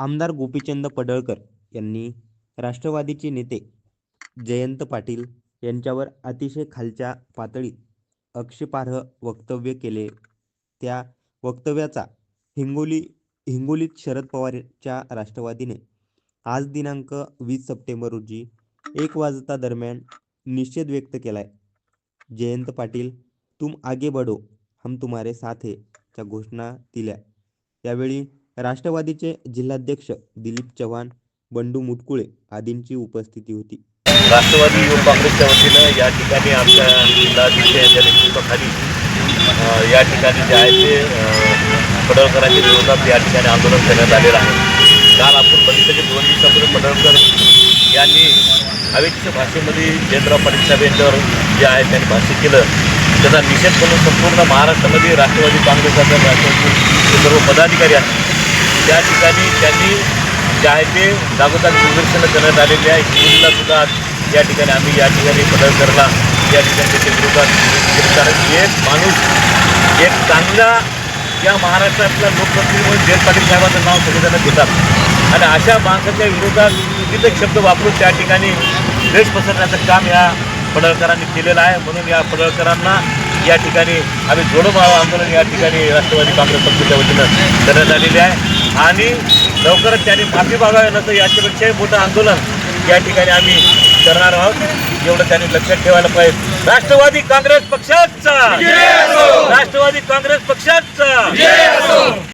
आमदार गोपीचंद पडळकर यांनी राष्ट्रवादीचे नेते जयंत पाटील यांच्यावर अतिशय खालच्या पातळीत आक्षेपार्ह वक्तव्य केले. त्या वक्तव्याचा हिंगोली हिंगोलीत शरद पवारच्या राष्ट्रवादीने आज दिनांक वीस सप्टेंबर रोजी एक वाजता दरम्यान निषेध व्यक्त केलाय. जयंत पाटील तुम आगे बढो हम तुम्हारे साथ है च्या घोषणा दिल्या. यावेळी राष्ट्रवादीचे जिल्हाध्यक्ष दिलीप चव्हाण बंडू मुटकुळे आदींची उपस्थिती होती. राष्ट्रवादी युवक काँग्रेसच्या वतीनं या ठिकाणी आमच्या जिल्हाध्यक्ष यांच्या नेतृत्वाखाली या ठिकाणी जे आहे ते पडळकरांच्या विरोधात या ठिकाणी आंदोलन करण्यात आलेलं आहे. काल आपण बघितलं की दोन दिवसापूर्वी पडळकर यांनी हवेच्या भाषेमध्ये जयंतराव पाटील साहेब यांच्यावर जे आहे त्यांनी भाष्य केलं. त्याचा निषेध करून संपूर्ण महाराष्ट्रामध्ये राष्ट्रवादी काँग्रेस राष्ट्रवादी सर्व पदाधिकारी आहेत त्या ठिकाणी त्यांनी जे आहे ते जागोजाग निदर्शनं करण्यात आलेली आहे. हिंदूंना सुद्धा या ठिकाणी आम्ही या ठिकाणी पडळकरला या ठिकाणी त्याच्या विरोधात कारण एक माणूस एक चांगला या महाराष्ट्रातला लोकप्रतिनिधी म्हणून जयंत पाटील साहेबांचं नाव सगळेजण घेतात. आणि अशा माणसाच्या विरोधात विविध शब्द वापरून त्या ठिकाणी द्वेष पसरण्याचं काम या पडळकरांनी केलेलं आहे. म्हणून या पडळकरांना या ठिकाणी आम्ही जोडो आंदोलन या ठिकाणी राष्ट्रवादी काँग्रेस पक्षाच्या वतीनं करण्यात आलेले आहे. आणि लवकरच त्यांनी माफी मागावी नसतं याच्यापेक्षाही मोठं आंदोलन या ठिकाणी आम्ही करणार आहोत. एवढं त्यांनी लक्षात ठेवायला पाहिजे. राष्ट्रवादी काँग्रेस पक्षाचा! राष्ट्रवादी काँग्रेस पक्षाचा!